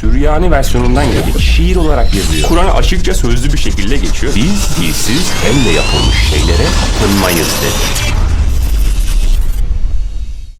Süryani versiyonundan geldik. Şiir olarak yazıyor. Kur'an açıkça sözlü bir şekilde geçiyor. Biz dilsiz hem de yapılmış şeylere tapınmayız dedi.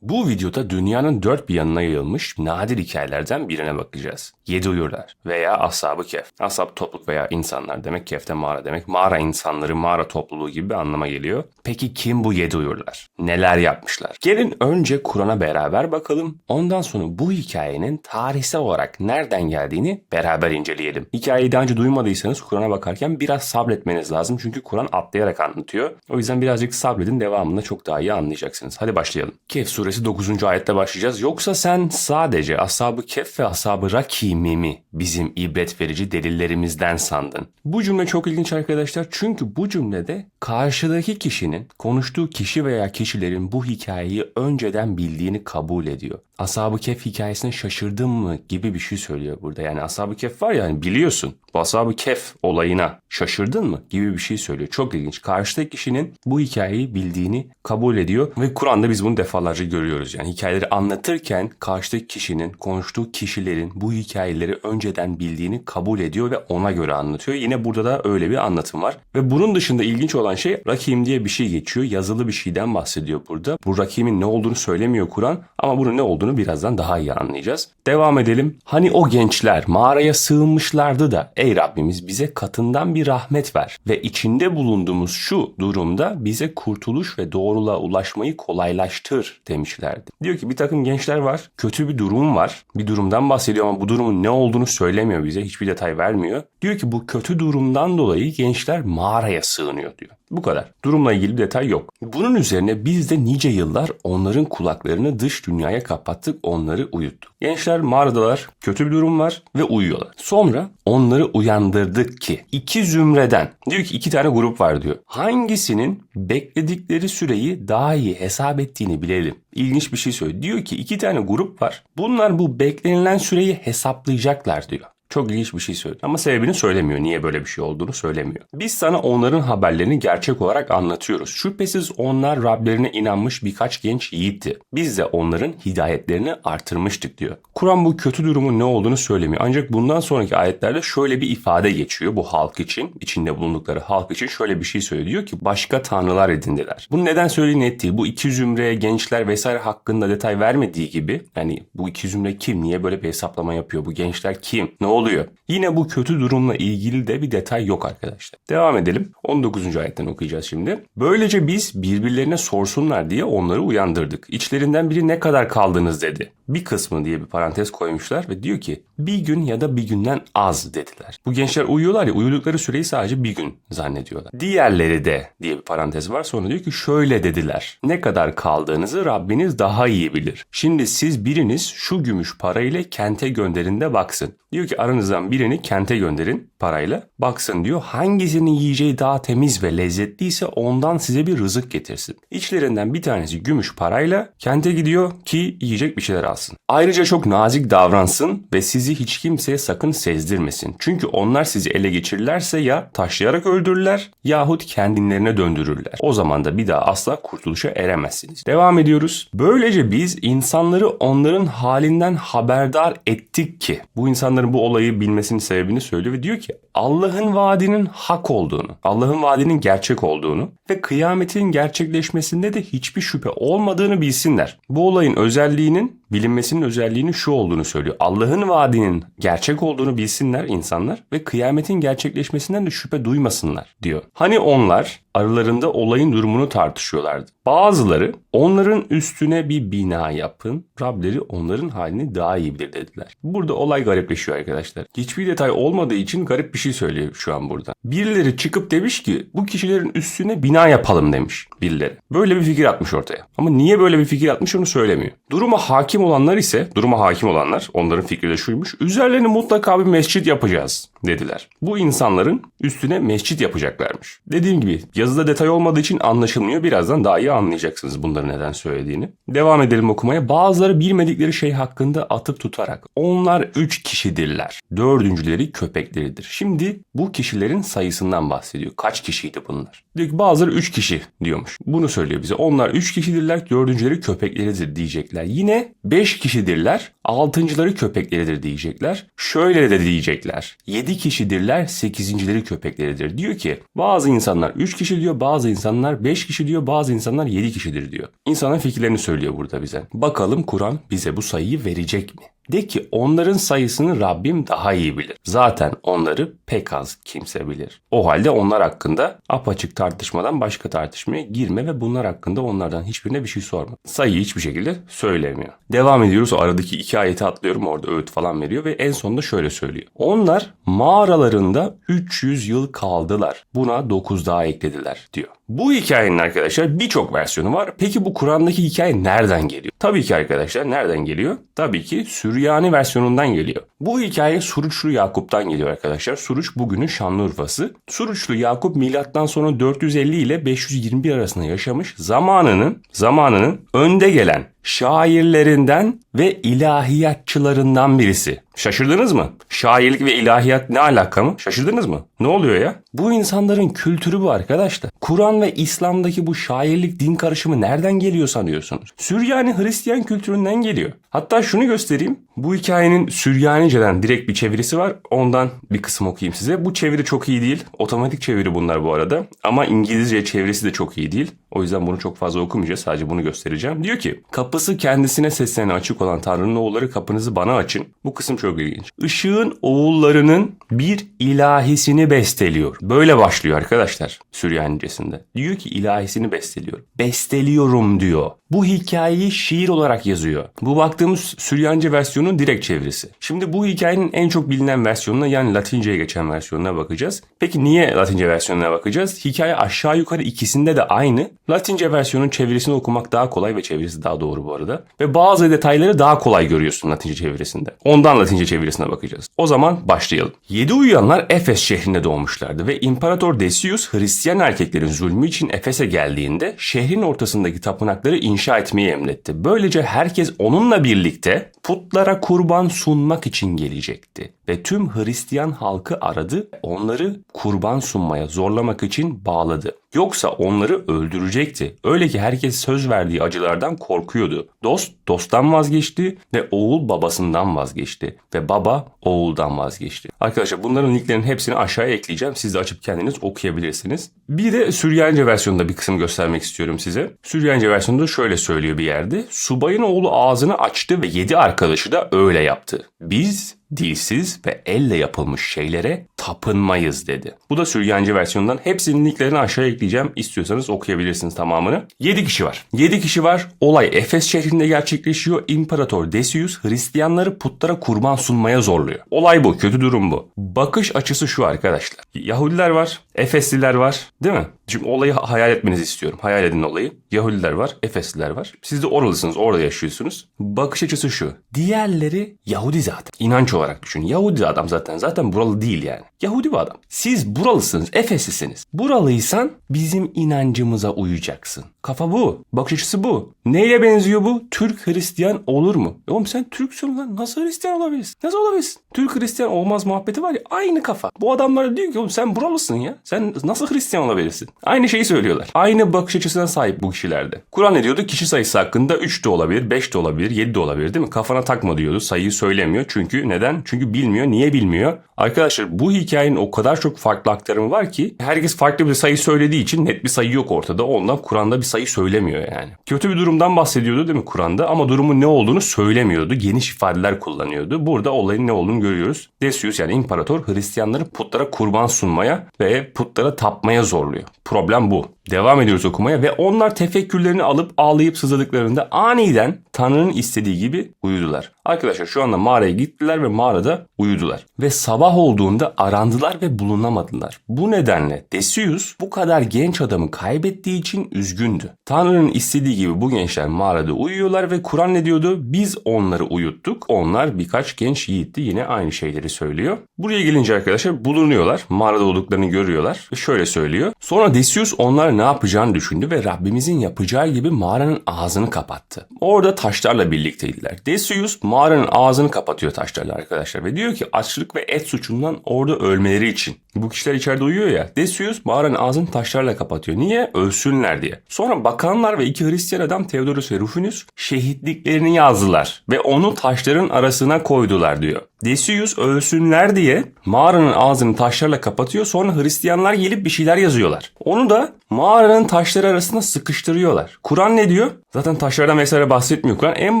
Bu videoda dünyanın dört bir yanına yayılmış nadir hikayelerden birine bakacağız. Yedi uyurlar veya ashab-ı kehf. Ashab topluluk veya insanlar demek, kehf de mağara demek. Mağara insanları, mağara topluluğu gibi bir anlama geliyor. Peki kim bu yedi uyurlar? Neler yapmışlar? Gelin önce Kur'an'a beraber bakalım. Ondan sonra bu hikayenin tarihsel olarak nereden geldiğini beraber inceleyelim. Hikayeyi daha önce duymadıysanız Kur'an'a bakarken biraz sabretmeniz lazım. Çünkü Kur'an atlayarak anlatıyor. O yüzden birazcık sabredin devamında çok daha iyi anlayacaksınız. Hadi başlayalım. Kehf suresi 9. ayette başlayacağız. Yoksa sen sadece Ashab-ı Kehf ve Ashab-ı Rakim'i mi bizim ibret verici delillerimizden sandın? Bu cümle çok ilginç arkadaşlar. Çünkü bu cümlede karşıdaki kişinin konuştuğu kişi veya kişilerin bu hikayeyi önceden bildiğini kabul ediyor. Ashab-ı Kehf hikayesine şaşırdın mı gibi bir şey söylüyor burada. Yani Ashab-ı Kehf var ya hani biliyorsun. Bu Ashab-ı Kehf olayına şaşırdın mı gibi bir şey söylüyor. Çok ilginç. Karşıdaki kişinin bu hikayeyi bildiğini kabul ediyor ve Kur'an'da biz bunu defalarca görüyoruz. Yani hikayeleri anlatırken karşıdaki kişinin konuştuğu kişilerin bu hikayeleri önceden bildiğini kabul ediyor ve ona göre anlatıyor. Yine burada da öyle bir anlatım var. Ve bunun dışında ilginç olan şey Rakim diye bir şey geçiyor. Yazılı bir şeyden bahsediyor burada. Bu Rakim'in ne olduğunu söylemiyor Kur'an ama bunun ne olduğunu birazdan daha iyi anlayacağız. Devam edelim. Hani o gençler mağaraya sığınmışlardı da ey Rabbimiz bize katından bir rahmet ver ve içinde bulunduğumuz şu durumda bize kurtuluş ve doğruluğa ulaşmayı kolaylaştır demişlerdi. Diyor ki bir takım gençler var. Kötü bir durum var. Bir durumdan bahsediyor ama bu durumun ne olduğunu söylemiyor bize. Hiçbir detay vermiyor. Diyor ki bu kötü durumdan dolayı gençler mağaraya sığınıyor diyor. Bu kadar. Durumla ilgili detay yok. Bunun üzerine biz de nice yıllar onların kulaklarını dış dünyaya kapattık, onları uyuttuk. Gençler mağaradalar, kötü bir durum var ve uyuyorlar. Sonra onları uyandırdık ki iki zümreden, diyor ki iki tane grup var diyor. Hangisinin bekledikleri süreyi daha iyi hesap ettiğini bilelim. İlginç bir şey söylüyor. Diyor ki iki tane grup var. Bunlar bu beklenilen süreyi hesaplayacaklar diyor. Çok ilginç bir şey söyledi. Ama sebebini söylemiyor. Niye böyle bir şey olduğunu söylemiyor. Biz sana onların haberlerini gerçek olarak anlatıyoruz. Şüphesiz onlar Rablerine inanmış birkaç genç yiğitti. Biz de onların hidayetlerini artırmıştık diyor. Kur'an bu kötü durumun ne olduğunu söylemiyor. Ancak bundan sonraki ayetlerde şöyle bir ifade geçiyor bu halk için. içinde bulundukları halk için şöyle bir şey söylüyor. Diyor ki başka tanrılar edindiler. Bunu neden söylediği net değil. Bu iki zümreye gençler vesaire hakkında detay vermediği gibi yani bu iki zümre kim? Niye böyle bir hesaplama yapıyor? Bu gençler kim? Ne oluyor? Yine bu kötü durumla ilgili de bir detay yok arkadaşlar. Devam edelim. 19. ayetten okuyacağız şimdi. Böylece biz birbirlerine sorsunlar diye onları uyandırdık. İçlerinden biri ne kadar kaldınız dedi. Bir kısmı diye bir parantez koymuşlar ve diyor ki bir gün ya da bir günden az dediler. Bu gençler uyuyorlar ya uyudukları süreyi sadece bir gün zannediyorlar. Diğerleri de diye bir parantez var sonra diyor ki şöyle dediler. Ne kadar kaldığınızı Rabbiniz daha iyi bilir. Şimdi siz biriniz şu gümüş parayla kente gönderin de baksın. Diyor ki aranızdan birini kente gönderin parayla. Baksın diyor hangisinin yiyeceği daha temiz ve lezzetliyse ondan size bir rızık getirsin. İçlerinden bir tanesi gümüş parayla kente gidiyor ki yiyecek bir şeyler alsın. Ayrıca çok nazik davransın ve sizi hiç kimseye sakın sezdirmesin. Çünkü onlar sizi ele geçirirlerse ya taşlayarak öldürürler yahut kendinlerine döndürürler. O zaman da bir daha asla kurtuluşa eremezsiniz. Devam ediyoruz. Böylece biz insanları onların halinden haberdar ettik ki bu insanların bu olayı bilmesinin sebebini söylüyor ve diyor ki Allah'ın vaadinin hak olduğunu, Allah'ın vaadinin gerçek olduğunu ve kıyametin gerçekleşmesinde de hiçbir şüphe olmadığını bilsinler. Bu olayın özelliğinin bilinmesinin özelliğinin şu olduğunu söylüyor. Allah'ın vaadinin gerçek olduğunu bilsinler insanlar ve kıyametin gerçekleşmesinden de şüphe duymasınlar diyor. Hani onlar aralarında olayın durumunu tartışıyorlardı. Bazıları onların üstüne bir bina yapın, Rableri onların halini daha iyi bilir dediler. Burada olay garipleşiyor arkadaşlar. Hiçbir detay olmadığı için garip bir şey söylüyor şu an burada. Birileri çıkıp demiş ki bu kişilerin üstüne bina yapalım demiş birileri. Böyle bir fikir atmış ortaya. Ama niye böyle bir fikir atmış onu söylemiyor. Duruma hakim olanlar ise, duruma hakim olanlar, onların fikri de şuymuş. Üzerlerine mutlaka bir mescit yapacağız dediler. Bu insanların üstüne mescit yapacaklarmış. Dediğim gibi Yazıda detay olmadığı için anlaşılmıyor. Birazdan daha iyi anlayacaksınız bunları neden söylediğini. Devam edelim okumaya. Bazıları bilmedikleri şey hakkında atıp tutarak onlar üç kişidirler. Dördüncüleri köpekleridir. Şimdi bu kişilerin sayısından bahsediyor. Kaç kişiydi bunlar? Diyor ki bazıları üç kişi diyormuş. Bunu söylüyor bize. Onlar üç kişidirler. Dördüncüleri köpekleridir diyecekler. Yine beş kişidirler. Altıncıları köpekleridir diyecekler. Şöyle de diyecekler. Yedi kişidirler. Sekizincileri köpekleridir. Diyor ki bazı insanlar üç kişi diyor. Bazı insanlar beş kişi diyor. Bazı insanlar yedi kişidir diyor. İnsanın fikirlerini söylüyor burada bize. Bakalım Kur'an bize bu sayıyı verecek mi? De ki onların sayısını Rabbim daha iyi bilir. Zaten onları pek az kimse bilir. O halde onlar hakkında apaçık tartışmadan başka tartışmaya girme ve bunlar hakkında onlardan hiçbirine bir şey sorma. Sayıyı hiçbir şekilde söylemiyor. Devam ediyoruz. O aradaki iki ayeti atlıyorum. Orada öğüt falan veriyor ve en sonunda şöyle söylüyor. Onlar mağaralarında 300 yıl kaldılar. Buna 9 daha eklediler diyor. Bu hikayenin arkadaşlar birçok versiyonu var. Peki bu Kur'an'daki hikaye nereden geliyor? Tabii ki arkadaşlar nereden geliyor? Tabii ki Süryani versiyonundan geliyor. Bu hikaye Suruçlu Yakup'tan geliyor arkadaşlar. Suruç bugünün Şanlıurfa'sı. Suruçlu Yakup milattan sonra 450 ile 521 arasında yaşamış. Zamanının zamanının önde gelen şairlerinden ve ilahiyatçılarından birisi. Şaşırdınız mı? Şairlik ve ilahiyat ne alaka mı? Şaşırdınız mı? Ne oluyor ya? Bu insanların kültürü bu arkadaşlar. Kur'an ve İslam'daki bu şairlik din karışımı nereden geliyor sanıyorsunuz? Süryani Hristiyan kültüründen geliyor. Hatta şunu göstereyim. Bu hikayenin Süryanice'den direkt bir çevirisi var. Ondan bir kısım okuyayım size. Bu çeviri çok iyi değil. Otomatik çeviri bunlar bu arada. Ama İngilizce çevirisi de çok iyi değil. O yüzden bunu çok fazla okumayacağız. Sadece bunu göstereceğim. Diyor ki kapısı kendisine seslenen açık olan Tanrı'nın oğulları kapınızı bana açın. Bu kısım çok ilginç. Işığın oğullarının bir ilahisini besteliyor. Böyle başlıyor arkadaşlar Süryanicesinde. Diyor ki ilahisini besteliyor. Besteliyorum diyor. Bu hikayeyi şiir olarak yazıyor. Bu baktığımız Süryanice versiyonun direkt çevirisi. Şimdi bu hikayenin en çok bilinen versiyonuna yani Latince'ye geçen versiyonuna bakacağız. Peki niye Latince versiyonuna bakacağız? Hikaye aşağı yukarı ikisinde de aynı. Latince versiyonun çevirisini okumak daha kolay ve çevirisi daha doğru bu arada. Ve bazı detayları daha kolay görüyorsun Latince çevirisinde. Ondan Latince çevirisine bakacağız. O zaman başlayalım. Yedi uyuyanlar Efes şehrinde doğmuşlardı ve İmparator Decius Hristiyan erkeklerin zulmü için Efes'e geldiğinde şehrin ortasındaki tapınakları inşa etmeyi emretti. Böylece herkes onunla birlikte putlara kurban sunmak için gelecekti. Ve tüm Hristiyan halkı aradı, onları kurban sunmaya zorlamak için bağladı. Yoksa onları öldürecekti. Öyle ki herkes söz verdiği acılardan korkuyordu. Dost dosttan vazgeçti ve oğul babasından vazgeçti. Ve baba oğuldan vazgeçti. Arkadaşlar bunların linklerinin hepsini aşağıya ekleyeceğim. Siz de açıp kendiniz okuyabilirsiniz. Bir de Süryanice versiyonunda bir kısım göstermek istiyorum size. Süryanice versiyonunda şöyle söylüyor bir yerde. Subayın oğlu ağzını açtı ve yedi arkadaşı da öyle yaptı. Biz dilsiz ve elle yapılmış şeylere tapınmayız dedi. Bu da Süryanice versiyonundan. Hepsinin linklerini aşağıya ekleyeceğim. İstiyorsanız okuyabilirsiniz tamamını. 7 kişi var. 7 kişi var. Olay Efes şehrinde gerçekleşiyor. İmparator Decius Hristiyanları putlara kurban sunmaya zorluyor. Olay bu. Kötü durum bu. Bakış açısı şu arkadaşlar. Yahudiler var. Efesliler var. Değil mi? Şimdi olayı hayal etmenizi istiyorum. Hayal edin olayı. Yahudiler var. Efesliler var. Siz de oralısınız. Orada yaşıyorsunuz. Bakış açısı şu. Diğerleri Yahudi zaten. İnanç olarak düşün. Yahudi adam zaten. Zaten buralı değil yani. Yahudi bir adam. Siz buralısınız. Efeslisiniz. Buralıysan bizim inancımıza uyacaksın. Kafa bu. Bakış açısı bu. Neyle benziyor bu? Türk Hristiyan olur mu? E oğlum sen Türksün lan. Nasıl Hristiyan olabilirsin? Nasıl olabilirsin? Türk Hristiyan olmaz muhabbeti var ya. Aynı kafa. Bu adamlar diyor ki oğlum sen buralısın ya. Sen nasıl Hristiyan olabilirsin? Aynı şeyi söylüyorlar. Aynı bakış açısına sahip bu kişilerde. Kur'an ne diyordu? Kişi sayısı hakkında 3 de olabilir, 5 de olabilir, 7 de olabilir değil mi? Kafana takma diyordu. Sayıyı söylemiyor. Çünkü neden? Çünkü bilmiyor. Niye bilmiyor? Arkadaşlar bu hikayenin o kadar çok farklı aktarımı var ki herkes farklı bir sayı söylediği için net bir sayı yok ortada. Ondan Kur'an'da bir sayı söylemiyor yani. Kötü bir durumdan bahsediyordu değil mi Kur'an'da ama durumun ne olduğunu söylemiyordu. Geniş ifadeler kullanıyordu. Burada olayın ne olduğunu görüyoruz. Decius yani imparator Hristiyanları putlara kurban sunmaya ve putlara tapmaya zorluyor. Problem bu. Devam ediyoruz okumaya ve onlar tefekkürlerini alıp ağlayıp sızladıklarında aniden Tanrı'nın istediği gibi uyudular. Arkadaşlar şu anda mağaraya gittiler ve mağarada uyudular. Ve sabah olduğunda arandılar ve bulunamadılar. Bu nedenle Decius bu kadar genç adamı kaybettiği için üzgündü. Tanrı'nın istediği gibi bu gençler mağarada uyuyorlar ve Kur'an ne diyordu? Biz onları uyuttuk. Onlar birkaç genç yiğitti yine aynı şeyleri söylüyor. Buraya gelince arkadaşlar bulunuyorlar. Mağarada olduklarını görüyorlar ve şöyle söylüyor. Sonra Decius onlar ne yapacağını düşündü ve Rabbimizin yapacağı gibi mağaranın ağzını kapattı. Orada taşlarla birlikteydiler. Decius mağaranın ağzını kapatıyor taşlarla arkadaşlar ve diyor ki açlık ve et suçundan orada ölmeleri için. Bu kişiler içeride uyuyor ya. Decius mağaranın ağzını taşlarla kapatıyor. Niye? Ölsünler diye. Sonra bakanlar ve iki Hristiyan adam Theodorus ve Rufinus şehitliklerini yazdılar ve onu taşların arasına koydular diyor. Decius ölsünler diye mağaranın ağzını taşlarla kapatıyor. Sonra Hristiyanlar gelip bir şeyler yazıyorlar. Onu da mağaranın taşları arasında sıkıştırıyorlar. Kur'an ne diyor? Zaten taşlardan vesaire bahsetmiyor Kur'an. En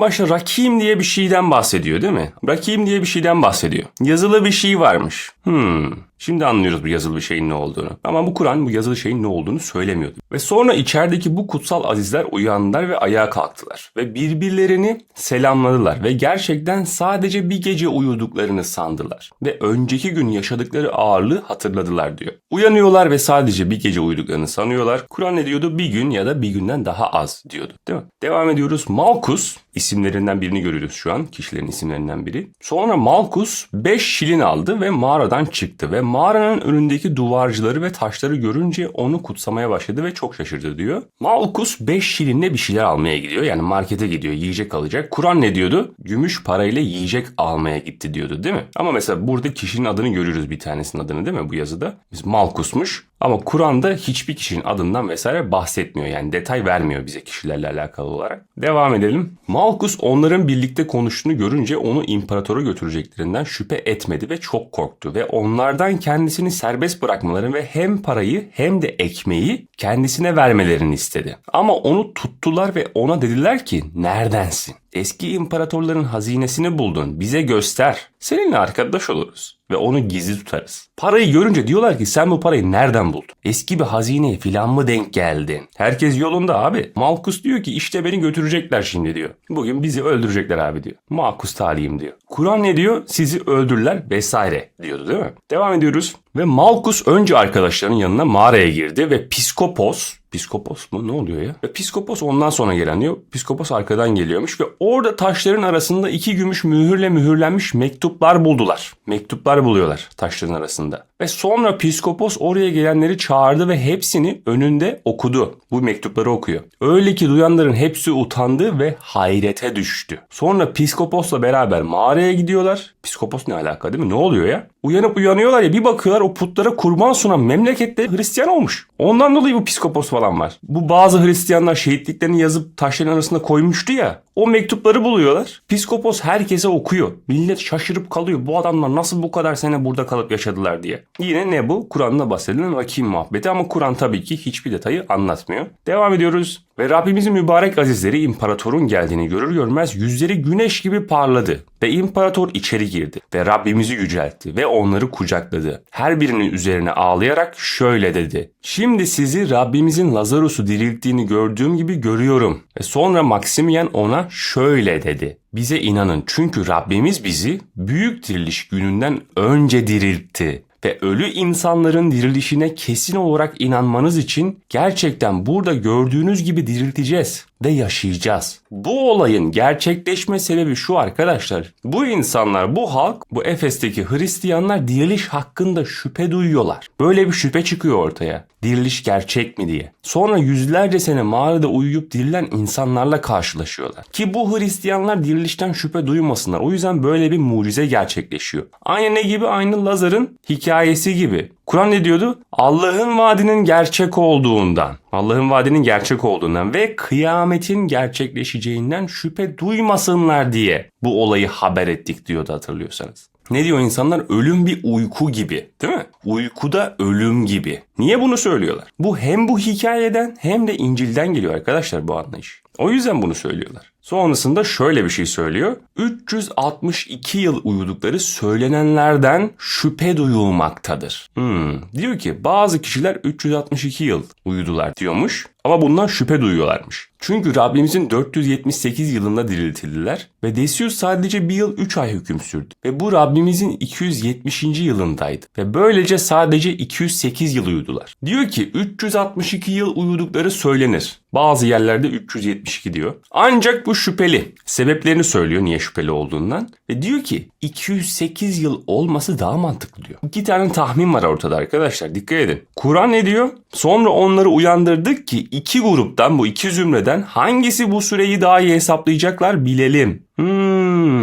başta Rakim diye bir şeyden bahsediyor değil mi? Rakim diye bir şeyden bahsediyor. Yazılı bir şey varmış. Hmm. Şimdi anlıyoruz bu yazılı bir şeyin ne olduğunu. Ama bu Kur'an bu yazılı şeyin ne olduğunu söylemiyordu. Ve sonra içerideki bu kutsal azizler uyandılar ve ayağa kalktılar. Ve birbirlerini selamladılar. Ve gerçekten sadece bir gece uyuduklarını sandılar. Ve önceki gün yaşadıkları ağırlığı hatırladılar diyor. Uyanıyorlar ve sadece bir gece uyuduklarını sanıyorlar. Kur'an ne diyordu? Bir gün ya da bir günden daha az diyordu. Değil mi? Devam ediyoruz. Malkus isimlerinden birini görüyoruz şu an. Kişilerin isimlerinden biri. Sonra Malkus 5 şilin aldı ve mağaradan çıktı ve mağaranın önündeki duvarcıları ve taşları görünce onu kutsamaya başladı ve çok şaşırdı diyor. Malkus 5 şilinle bir şeyler almaya gidiyor. Yani markete gidiyor yiyecek alacak. Kur'an ne diyordu? Gümüş parayla yiyecek almaya gitti diyordu değil mi? Ama mesela burada kişinin adını görüyoruz bir tanesinin adını değil mi bu yazıda? Biz Malkus'muş. Ama Kur'an'da hiçbir kişinin adından vesaire bahsetmiyor. Yani detay vermiyor bize kişilerle alakalı olarak. Devam edelim. Malkus onların birlikte konuştuğunu görünce onu imparatora götüreceklerinden şüphe etmedi ve çok korktu. Ve onlardan kendisini serbest bırakmalarını ve hem parayı hem de ekmeği kendisine vermelerini istedi. Ama onu tuttular ve ona dediler ki neredensin? Eski imparatorların hazinesini buldun. Bize göster. Seninle arkadaş oluruz ve onu gizli tutarız. Parayı görünce diyorlar ki sen bu parayı nereden buldun? Eski bir hazineye filan mı denk geldin? Herkes yolunda abi. Malkus diyor ki işte beni götürecekler şimdi diyor. Bugün bizi öldürecekler abi diyor. Malkus talihim diyor. Kur'an ne diyor? Sizi öldürürler vesaire diyordu değil mi? Devam ediyoruz. Ve Malkus önce arkadaşlarının yanına mağaraya girdi ve Piskopos Piskopos mu? Ne oluyor ya? Ve Piskopos ondan sonra gelen diyor. Piskopos arkadan geliyormuş ve orada taşların arasında iki gümüş mühürle mühürlenmiş mektuplar buldular. Mektuplar buluyorlar taşların arasında. Ve sonra Piskopos oraya gelenleri çağırdı ve hepsini önünde okudu. Bu mektupları okuyor. Öyle ki duyanların hepsi utandı ve hayrete düştü. Sonra Piskopos'la beraber mağaraya gidiyorlar. Piskopos ne alaka değil mi? Ne oluyor ya? Uyanıp uyanıyorlar ya bir bakıyorlar o putlara kurban sunan memlekette Hristiyan olmuş. Ondan dolayı bu Piskopos falan var. Bu bazı Hristiyanlar şehitliklerini yazıp taşların arasında koymuştu ya. O mektupları buluyorlar. Piskopos herkese okuyor. Millet şaşırıp kalıyor. Bu adamlar nasıl bu kadar sene burada kalıp yaşadılar diye. Yine ne bu? Kur'an'da bahsedilen Rakim muhabbeti ama Kur'an tabii ki hiçbir detayı anlatmıyor. Devam ediyoruz. Ve Rabbimizin mübarek azizleri imparatorun geldiğini görür görmez yüzleri güneş gibi parladı. Ve imparator içeri girdi ve Rabbimizi yüceltti ve onları kucakladı. Her birinin üzerine ağlayarak şöyle dedi. Şimdi sizi Rabbimizin Lazarus'u dirilttiğini gördüğüm gibi görüyorum. Ve sonra Maximian ona şöyle dedi. Bize inanın çünkü Rabbimiz bizi büyük diriliş gününden önce diriltti ve ölü insanların dirilişine kesin olarak inanmanız için gerçekten burada gördüğünüz gibi dirilteceğiz ve yaşayacağız. Bu olayın gerçekleşme sebebi şu arkadaşlar. Bu insanlar, bu halk, bu Efes'teki Hristiyanlar diriliş hakkında şüphe duyuyorlar. Böyle bir şüphe çıkıyor ortaya. Diriliş gerçek mi diye. Sonra yüzlerce sene mağarada uyuyup dirilen insanlarla karşılaşıyorlar. Ki bu Hristiyanlar dirilişten şüphe duymasınlar. O yüzden böyle bir mucize gerçekleşiyor. Aynı ne gibi? Aynı Lazar'ın hikayesi gibi. Kur'an ne diyordu? Allah'ın vaadinin gerçek olduğundan, Allah'ın vaadinin gerçek olduğundan ve kıyametin gerçekleşeceğinden şüphe duymasınlar diye bu olayı haber ettik diyordu hatırlıyorsanız. Ne diyor insanlar? Ölüm bir uyku gibi değil mi? Uykuda ölüm gibi. Niye bunu söylüyorlar? Bu hem bu hikayeden hem de İncil'den geliyor arkadaşlar bu anlayış. O yüzden bunu söylüyorlar. Sonrasında şöyle bir şey söylüyor. 362 yıl uyudukları söylenenlerden şüphe duyulmaktadır. Hmm. Diyor ki bazı kişiler 362 yıl uyudular diyormuş. Ama bundan şüphe duyuyorlarmış. Çünkü Rabbimizin 478 yılında diriltildiler ve Decius sadece bir yıl 3 ay hüküm sürdü. Ve bu Rabbimizin 270. yılındaydı. Ve böylece sadece 208 yıl uyudular. Diyor ki 362 yıl uyudukları söylenir. Bazı yerlerde 372 diyor. Ancak bu şüpheli. Sebeplerini söylüyor niye şüpheli olduğundan. Ve diyor ki 208 yıl olması daha mantıklı diyor. İki tane tahmin var ortada arkadaşlar dikkat edin. Kur'an ne diyor? Sonra onları uyandırdık ki iki gruptan bu iki zümreden hangisi bu süreyi daha iyi hesaplayacaklar bilelim. Hmm.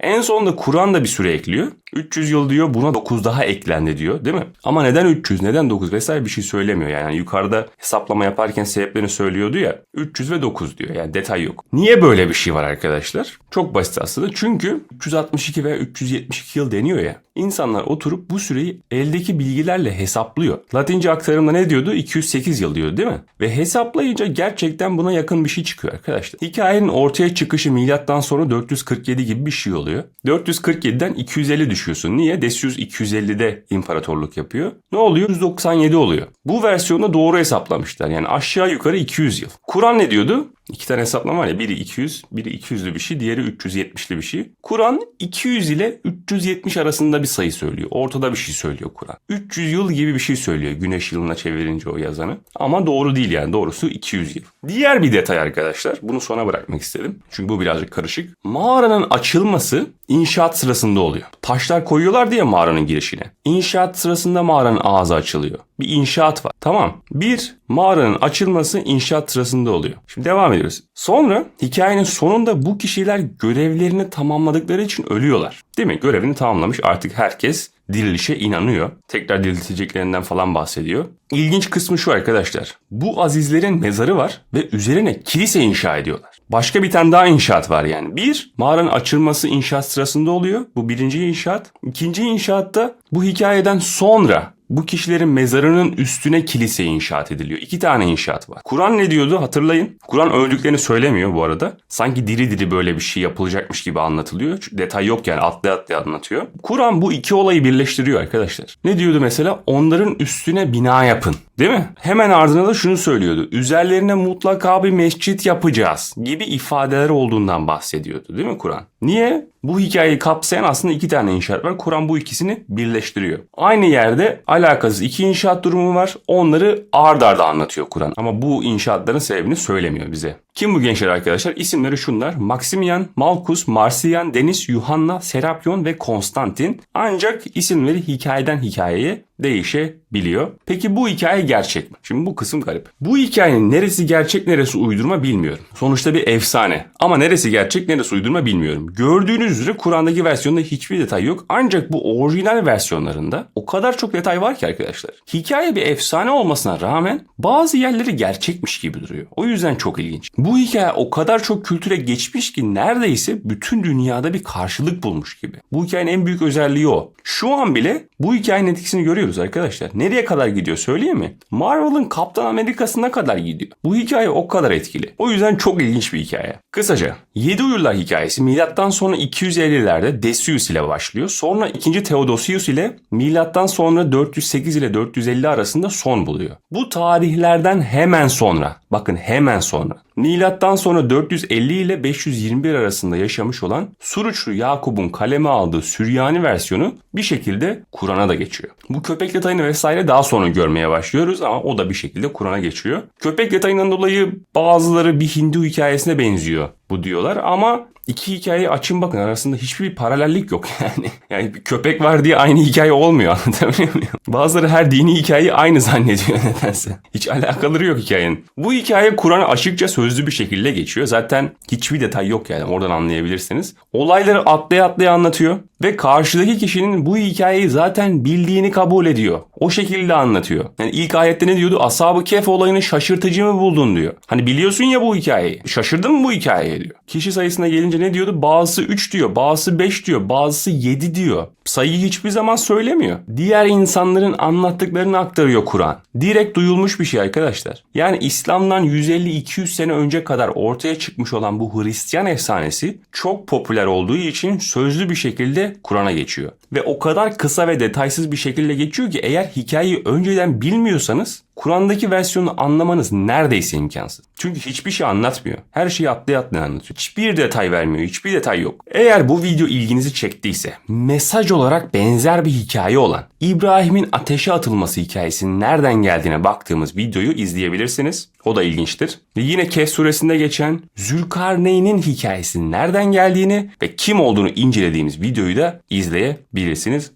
En sonunda Kur'an da bir süre ekliyor. 300 yıl diyor buna 9 daha eklendi diyor değil mi? Ama neden 300 neden 9 vesaire bir şey söylemiyor yani. yukarıda hesaplama yaparken sebeplerini söylüyordu ya 300 ve 9 diyor yani detay yok. Niye böyle bir şey var arkadaşlar? Çok basit aslında çünkü 362 veya 372 yıl deniyor ya. İnsanlar oturup bu süreyi eldeki bilgilerle hesaplıyor. Latince aktarımda ne diyordu? 208 yıl diyor değil mi? Ve hesaplayınca gerçekten buna yakın bir şey çıkıyor arkadaşlar. Hikayenin ortaya çıkışı milattan sonra 447 gibi bir şey oluyor. 447'den 250 düşüyorsun. Niye? Decius 250'de imparatorluk yapıyor. Ne oluyor? 197 oluyor. Bu versiyonda doğru hesaplamışlar. Yani aşağı yukarı 200 yıl. Kur'an ne diyordu? İki tane hesaplama var ya biri 200, biri 200'lü bir şey, diğeri 370'li bir şey. Kur'an 200 ile 370 arasında bir sayı söylüyor. Ortada bir şey söylüyor Kur'an. 300 yıl gibi bir şey söylüyor güneş yılına çevirince o yazanı. Ama doğru değil yani doğrusu 200 yıl. Diğer bir detay arkadaşlar bunu sona bırakmak istedim. Çünkü bu birazcık karışık. Mağaranın açılması inşaat sırasında oluyor. Taşlar koyuyorlar diye mağaranın girişine. İnşaat sırasında mağaranın ağzı açılıyor. Bir inşaat var. Tamam. Bir mağaranın açılması inşaat sırasında oluyor. Şimdi devam ediyoruz. Sonra hikayenin sonunda bu kişiler görevlerini tamamladıkları için ölüyorlar. Değil mi? Görevini tamamlamış artık herkes dirilişe inanıyor. Tekrar dirilteceklerinden falan bahsediyor. İlginç kısmı şu arkadaşlar. Bu azizlerin mezarı var ve üzerine kilise inşa ediyorlar. Başka bir tane daha inşaat var yani. Bir, mağaranın açılması inşaat sırasında oluyor. Bu birinci inşaat. İkinci inşaatta bu hikayeden sonra bu kişilerin mezarının üstüne kilise inşaat ediliyor. İki tane inşaat var. Kur'an ne diyordu hatırlayın. Kur'an öldüklerini söylemiyor bu arada. Sanki diri diri böyle bir şey yapılacakmış gibi anlatılıyor. Çünkü detay yok yani atlaya atlaya anlatıyor. Kur'an bu iki olayı birleştiriyor arkadaşlar. Ne diyordu mesela? Onların üstüne bina yapın. Değil mi? Hemen ardına da şunu söylüyordu. Üzerlerine mutlaka bir mescit yapacağız gibi ifadeler olduğundan bahsediyordu değil mi Kur'an? Niye? Bu hikayeyi kapsayan aslında iki tane inşaat var. Kur'an bu ikisini birleştiriyor. Aynı yerde alakasız iki inşaat durumu var. Onları ard arda anlatıyor Kur'an. Ama bu inşaatların sebebini söylemiyor bize. Kim bu gençler arkadaşlar? İsimleri şunlar. Maximian, Malkus, Marsiyan, Deniz, Yuhanna, Serapyon ve Konstantin. Ancak isimleri hikayeden hikayeye değişebiliyor. Peki bu hikaye gerçek mi? Şimdi bu kısım garip. Bu hikayenin neresi gerçek neresi uydurma bilmiyorum. Sonuçta bir efsane. Ama neresi gerçek neresi uydurma bilmiyorum. Gördüğünüz üzere Kur'an'daki versiyonda hiçbir detay yok. Ancak bu orijinal versiyonlarında o kadar çok detay var ki arkadaşlar. Hikaye bir efsane olmasına rağmen bazı yerleri gerçekmiş gibi duruyor. O yüzden çok ilginç. Bu hikaye o kadar çok kültüre geçmiş ki neredeyse bütün dünyada bir karşılık bulmuş gibi. Bu hikayenin en büyük özelliği o. Şu an bile bu hikayenin etkisini görüyoruz arkadaşlar. Nereye kadar gidiyor söyleyeyim mi? Marvel'ın Kaptan Amerika'sına kadar gidiyor. Bu hikaye o kadar etkili. O yüzden çok ilginç bir hikaye. Kısaca 7 Uyurlar hikayesi milattan sonra 250'lerde Decius ile başlıyor. Sonra 2. Theodosius ile milattan sonra 408 ile 450 arasında son buluyor. Bu tarihlerden hemen sonra bakın hemen sonra Milattan sonra 450 ile 521 arasında yaşamış olan Suruçlu Yakup'un kaleme aldığı Süryani versiyonu bir şekilde Kur'an'a da geçiyor. Bu köpek detayını vesaire daha sonra görmeye başlıyoruz ama o da bir şekilde Kur'an'a geçiyor. Köpek detayından dolayı bazıları bir Hindu hikayesine benziyor bu diyorlar ama iki hikayeyi açın bakın arasında hiçbir paralellik yok yani. Yani bir köpek var diye aynı hikaye olmuyor anlatabiliyor muyum? Bazıları her dini hikayeyi aynı zannediyor nedense. Hiç alakaları yok hikayenin. Bu hikaye Kur'an'a açıkça sözlü bir şekilde geçiyor. Zaten hiçbir detay yok yani oradan anlayabilirsiniz. Olayları atlaya atlaya anlatıyor ve karşıdaki kişinin bu hikayeyi zaten bildiğini kabul ediyor. O şekilde anlatıyor. Yani ilk ayette ne diyordu? Ashab-ı Kehf olayını şaşırtıcı mı buldun diyor. Hani biliyorsun ya bu hikayeyi. Şaşırdın mı bu hikayeye diyor. Kişi sayısına gelince ne diyordu? Bazısı 3 diyor, bazısı 5 diyor, bazısı 7 diyor. Sayıyı hiçbir zaman söylemiyor. Diğer insanların anlattıklarını aktarıyor Kur'an. Direkt duyulmuş bir şey arkadaşlar. Yani İslam'dan 150-200 sene önce kadar ortaya çıkmış olan bu Hristiyan efsanesi çok popüler olduğu için sözlü bir şekilde Kur'an'a geçiyor. Ve o kadar kısa ve detaysız bir şekilde geçiyor ki eğer hikayeyi önceden bilmiyorsanız Kur'an'daki versiyonu anlamanız neredeyse imkansız. Çünkü hiçbir şey anlatmıyor. Her şeyi atlaya atlaya anlatıyor. Hiçbir detay vermiyor. Hiçbir detay yok. Eğer bu video ilginizi çektiyse mesaj olarak benzer bir hikaye olan İbrahim'in ateşe atılması hikayesinin nereden geldiğine baktığımız videoyu izleyebilirsiniz. O da ilginçtir. Ve yine Kehf suresinde geçen Zülkarneyn'in hikayesinin nereden geldiğini ve kim olduğunu incelediğimiz videoyu da izleyebilirsiniz.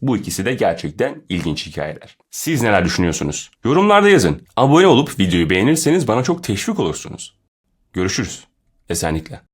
Bu ikisi de gerçekten ilginç hikayeler. Siz neler düşünüyorsunuz? Yorumlarda yazın. Abone olup videoyu beğenirseniz bana çok teşvik olursunuz. Görüşürüz. Esenlikle.